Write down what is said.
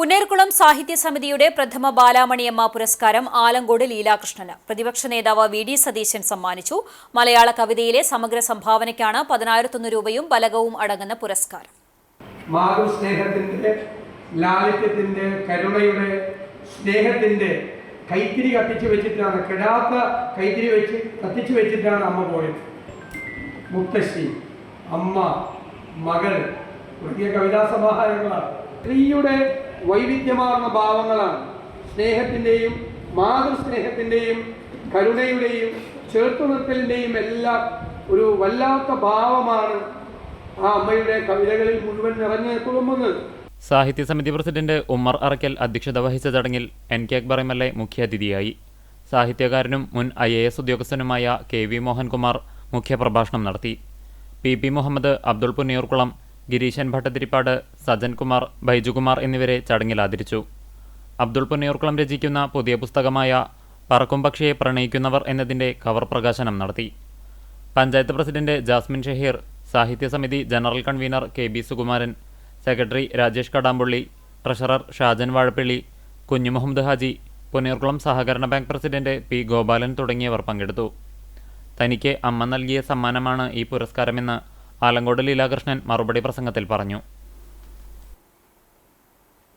പുന്നേർകുളം സാഹിത്യ സമിതിയുടെ പ്രഥമ ബാലാമണിയമ്മ പുരസ്കാരം ആലങ്കോട് ലീലാകൃഷ്ണന്. പ്രതിപക്ഷ നേതാവ് വി ഡി സതീശൻ സമ്മാനിച്ചു. മലയാള കവിതയിലെ സമഗ്ര സംഭാവനയ്ക്കാണ് പതിനായിരത്തൊന്ന് രൂപയും ബലകവും അടങ്ങുന്ന പുരസ്കാരം. മാതൃസ്നേഹത്തിന്റെ ലാളിത്യത്തിന്റെ കരുണയുടെ സ്നേഹത്തിന്റെ കൈത്തിരി കത്തിച്ചു വെച്ചിട്ടാണ് കെടാത്ത കൈത്തിരി വെച്ച് കത്തിച്ചു വെച്ചിട്ടാണ് അമ്മ പോയത്. മുത്തശ്ശി അമ്മ മകൾ തുടങ്ങിയ കവിതാ സമാഹാരങ്ങളാണ്. സ്ത്രീയുടെ വൈവിധ്യമാർന്ന ഭാവങ്ങളാണ്. സ്നേഹത്തിന്റെയും മാതൃസ്നേഹത്തിന്റെയും കരുണയുടെയും ചേർത്തുനിർത്തലിന്റെയും എല്ലാം ഒരു വല്ലാത്ത ഭാവമാണ് ആ അമ്മയുടെ കവിതകളിൽ മുഴുവൻ നിറഞ്ഞു തുളുമ്പുന്നത്. സാഹിത്യ സമിതി പ്രസിഡന്റ് ഉമ്മർ അറക്കൽ അധ്യക്ഷത വഹിച്ച ചടങ്ങിൽ N K Akbar M L A മുഖ്യാതിഥിയായി. സാഹിത്യകാരനും മുൻ ഐ എ എസ് ഉദ്യോഗസ്ഥനുമായ കെ വി മോഹൻകുമാർ മുഖ്യപ്രഭാഷണം നടത്തി. പി പി മുഹമ്മദ് അബ്ദുൾ പുന്നിയൂർക്കുളം ഗിരീശൻ ഭട്ടതിരിപ്പാട് സജൻകുമാർ ബൈജുകുമാർ എന്നിവരെ ചടങ്ങിൽ ആദരിച്ചു. അബ്ദുൾ പുന്നയൂർക്കുളം രചിക്കുന്ന പുതിയ പുസ്തകമായ പറക്കും പക്ഷിയെ പ്രണയിക്കുന്നവർ എന്നതിന്റെ കവർ പ്രകാശനം നടത്തി. പഞ്ചായത്ത് പ്രസിഡന്റ് ജാസ്മിൻ ഷഹീർ സാഹിത്യ സമിതി general convener K B Sukumaran secretary Rajesh Kadampulli treasurer Shajan Vazhappally Kunju Muhammad Haji Punneerkulam സഹകരണ ബാങ്ക് പ്രസിഡന്റ് പി ഗോപാലൻ തുടങ്ങിയവർ പങ്കെടുത്തു. തനിക്ക് അമ്മ നൽകിയ സമ്മാനമാണ് ഈ പുരസ്കാരമെന്ന് ആലങ്കോട് ലീലാകൃഷ്ണൻ മറുപടി പ്രസംഗത്തിൽ പറഞ്ഞു